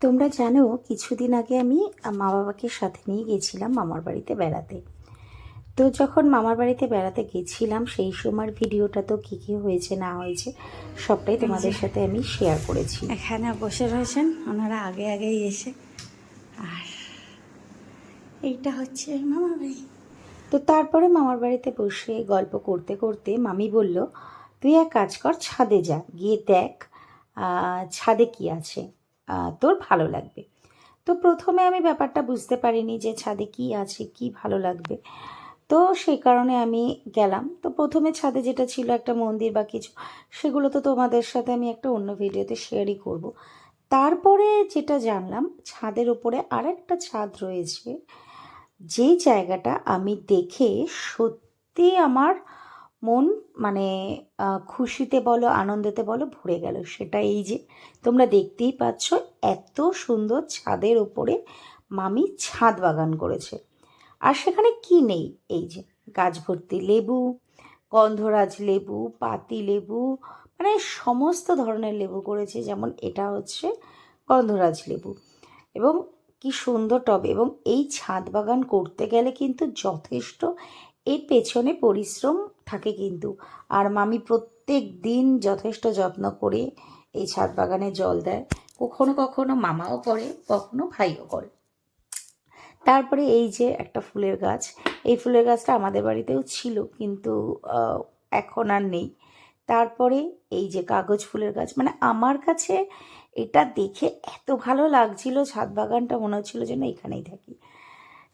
তোমরা জানো কিছুদিন আগে আমি মা বাবাকে সাথে নিয়ে গেছিলাম মামার বাড়িতে বেড়াতে। তো যখন মামার বাড়িতে বেড়াতে গেছিলাম সেই সময়ের ভিডিওটা তো কী কী হয়েছে না হয়েছে সবটাই তোমাদের সাথে আমি শেয়ার করেছি। এখানে বসে রয়েছেন ওনারা আগে আগেই এসে। আর এইটা হচ্ছে মামা ভাই তো তারপরে মামার বাড়িতে বসে গল্প করতে করতে মামি বলল তুই এক কাজ কর ছাদে যা গিয়ে দেখ ছাদে কি আছে। তোর ভালো লাগবে। তো প্রথমে আমি ব্যাপারটা বুঝতে পারিনি যে ছাদে কি আছে, কি ভালো লাগবে। তো সেই কারণে আমি গেলাম। তো প্রথমে ছাদে যেটা ছিল একটা মন্দির বা কিছু, সেগুলো তো তোমাদের সাথে আমি একটা অন্য ভিডিওতে শেয়ারই করব। তারপরে যেটা জানলাম, ছাদের উপরে আরেকটা ছাদ রয়েছে। যে জায়গাটা আমি দেখে সত্যি আমার মন মানে খুশিতে বলো, আনন্দেতে বলো, ভরে গেল। সেটা এই যে, তোমরা দেখতেই পাচ্ছ এত সুন্দর ছাদের উপরে মামি ছাদ বাগান করেছে। আর সেখানে কি নেই? এই যে, গাছ ভর্তি লেবু, গন্ধরাজ লেবু, পাতি লেবু মানে সমস্ত ধরনের লেবু করেছে। যেমন এটা হচ্ছে গন্ধরাজ লেবু। এবং কি সুন্দর টবে। এবং এই ছাদ বাগান করতে গেলে কিন্তু যথেষ্ট এর পেছনে পরিশ্রম থাকে কিন্তু। আর মামি প্রত্যেক দিন যথেষ্ট যত্ন করে এই ছাদ বাগানে জল দেয়। কখনো কখনো মামাও করে, কখনো ভাইও করে। তারপরে এই যে একটা ফুলের গাছ, এই ফুলের গাছটা আমাদের বাড়িতেও ছিল কিন্তু এখন আর নেই। তারপরে এই যে কাগজ ফুলের গাছ মানে আমার কাছে এটা দেখে এত ভালো লাগছিল, ছাদ বাগানটা মনে হচ্ছিল যেন এখানেই থাকি।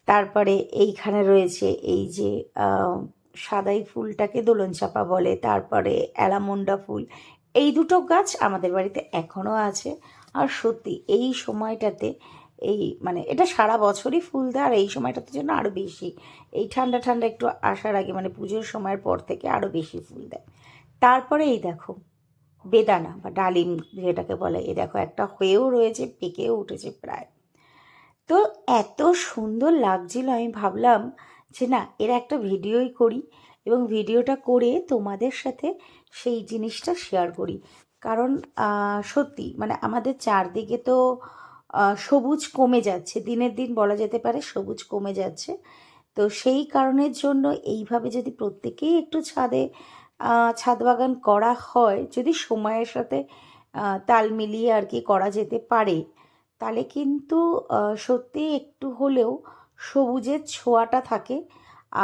তারপরে এইখানে রয়েছে এই যে সাদাই ফুলটাকে দোলন চাপা বলে, তারপরে অ্যালামুন্ডা ফুল। এই দুটো গাছ আমাদের বাড়িতে এখনও আছে। আর সত্যি, এই সময়টাতে এই মানে এটা সারা বছরই ফুল দেয়, আর এই সময়টাতে জন্য আরও বেশি, এই ঠান্ডা ঠান্ডা একটু আসার আগে মানে পুজোর সময়ের পর থেকে আরও বেশি ফুল দেয়। তারপরে এই দেখো, বেদানা বা ডালিম যেটাকে বলে, এই দেখো একটা হয়েও রয়েছে, পেকেও উঠেছে প্রায়। তো এত সুন্দর লাগছিল, আমি ভাবলাম যে না, এর একটা ভিডিওই করি এবং ভিডিওটা করে তোমাদের সাথে সেই জিনিসটা শেয়ার করি। কারণ সত্যি মানে আমাদের চারদিকে তো সবুজ কমে যাচ্ছে। দিনের দিন বলা যেতে পারে সবুজ কমে যাচ্ছে। তো সেই কারণের জন্য এইভাবে যদি প্রত্যেকেই একটু ছাদে ছাদ বাগান করা হয়, যদি সময়ের সাথে তাল মিলিয়ে আর কি করা যেতে পারে, তাহলে কিন্তু সত্যি একটু হলেও সবুজের ছোঁয়াটা থাকে।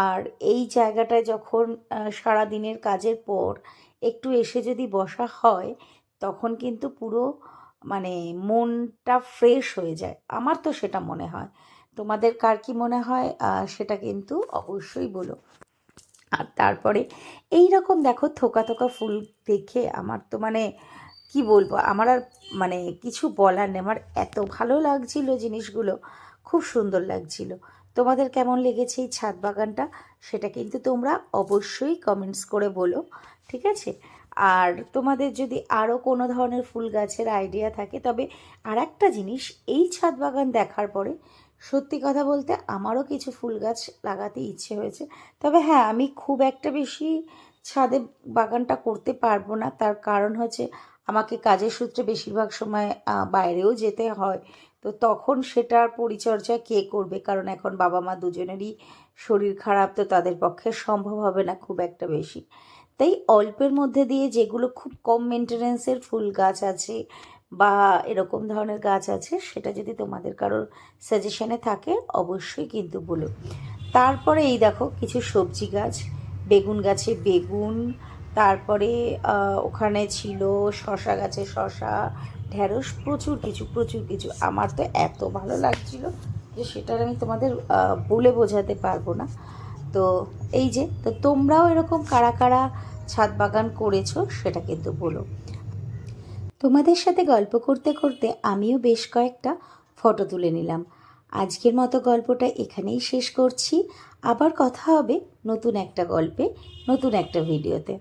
আর এই জায়গাটায় যখন আহ, সারাদিনের কাজের পর একটু এসে যদি বসা হয় তখন কিন্তু পুরো মানে মনটা ফ্রেশ হয়ে যায়। আমার তো সেটা মনে হয়। তোমাদের কার কি মনে হয়? সেটা কিন্তু অবশ্যই বলো। আর তারপরে এই রকম দেখো থোকা থোকা ফুল দেখে আমার তো মানে কি বলব? আমার আর মানে কিছু বলার নেই। আমার এত ভালো লাগছিল জিনিসগুলো। খুব সুন্দর লাগছিল। তোমাদের কেমন লেগেছে এই ছাদ বাগানটা সেটা কিন্তু তোমরা অবশ্যই কমেন্টস করে বলো, ঠিক আছে? আর তোমাদের যদি আরও কোনো ধরনের ফুল গাছের আইডিয়া থাকে, তবে আর একটা জিনিস, এই ছাদ বাগান দেখার পরে সত্যি কথা বলতে আমারও কিছু ফুল গাছ লাগাতে ইচ্ছে হয়েছে। তবে হ্যাঁ আমি খুব একটা বেশি ছাদে বাগানটা করতে পারব না। তার কারণ হচ্ছে আমাকে কাজের সূত্রে বেশিরভাগ সময় বাইরেও যেতে হয়। তো তখন সেটার পরিচর্যা কে করবে? কারণ এখন বাবা মা দুজনেরই শরীর খারাপ, তো তাদের পক্ষে সম্ভব হবে না খুব একটা বেশি। তাই অল্পের মধ্যে দিয়ে যেগুলো খুব কম মেনটেনেন্সের ফুল গাছ আছে বা এরকম ধরনের গাছ আছে, সেটা যদি তোমাদের কারোর সাজেশনে থাকে, অবশ্যই কিন্তু বলো। তারপরে এই দেখো কিছু সবজি গাছ, বেগুন গাছে বেগুন তারপরে ওখানে ছিল শশা গাছে শশা ঢ্যাঁড়স প্রচুর কিছু প্রচুর কিছু। আমার তো এত ভালো লাগছিল যে সেটার আমি তোমাদের বলে বোঝাতে পারব না। তো এই যে, তো তোমরাও এরকম কারা কারা ছাদ বাগান করেছ সেটা কিন্তু বলো। তোমাদের সাথে গল্প করতে করতে আমিও বেশ কয়েকটা ফটো তুলে নিলাম। আজকের মতো গল্পটা এখানেই শেষ করছি। আবার কথা হবে নতুন একটা গল্পে, নতুন একটা ভিডিওতে।